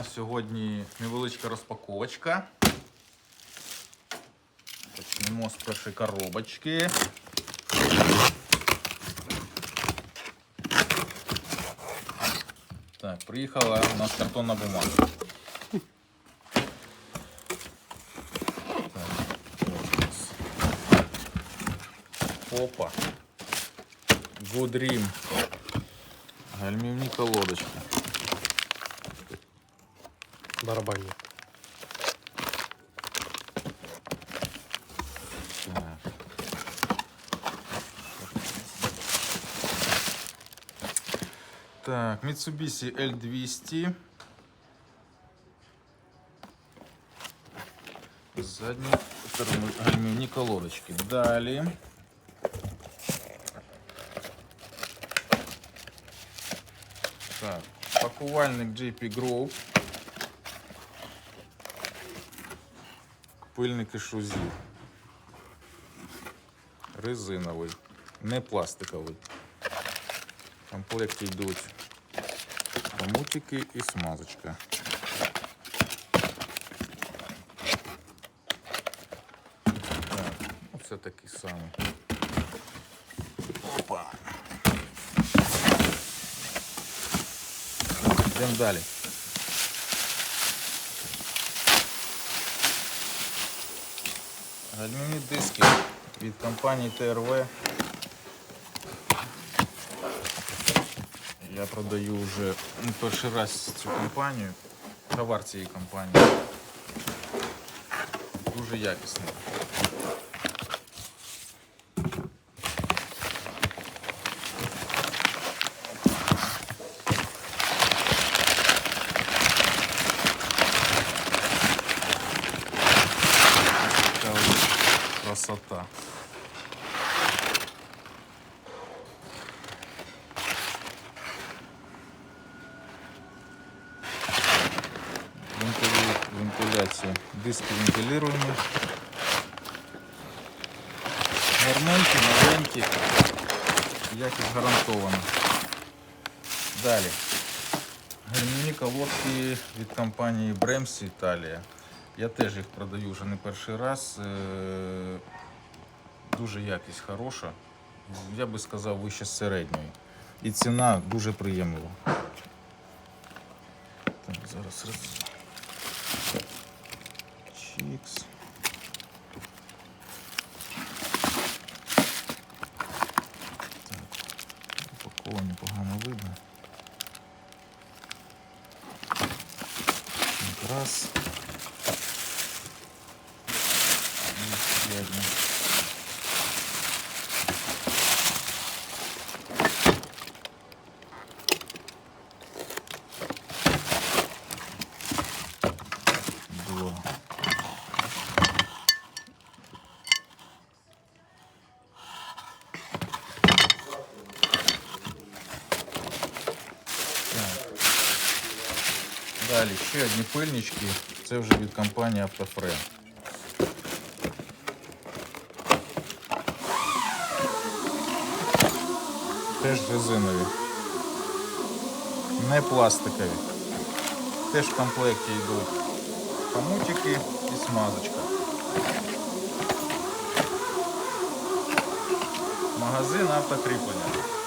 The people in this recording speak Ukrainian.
нас сьогодні невеличка розпаковочка. Почнемо з першої коробочки. Так, приїхала у нас картонна бумага. Опа. Good Dream. Гальмівні колодочки. Барабанник. Так. Так, Mitsubishi L200. Задні термо- гальмівні колодочки. Далі. Так, пакувальник JP Group. Пильники шузів. Резиновий, не пластиковий. В комплекті йдуть хомутики і смазочка. Так, оце такий самий. Опа. Йдемо далі. Гальмівні диски від компанії ТРВ. Я продаю вже не перший раз цю компанію, товар цієї компанії. Дуже якісний. красота. Вентилю- Вентиляція. Диски вентилюємо. Гарненькі, новенькі. Якість гарантована. Далі. Гальмівні колодки від компанії Brems Італія. Я теж їх продаю вже не перший раз. Е, Дуже якість хороша. Я би сказав вище середньої. І ціна дуже приємлива. Так, зараз роз... Чікс. Так, погано видно. Раз. Так. Далі ще одні пильнички. Це вже від компанії Автофрем. Теж резинові. Не пластикові. Теж в комплекті йдуть хомутики і смазочка. Магазин автокріплення.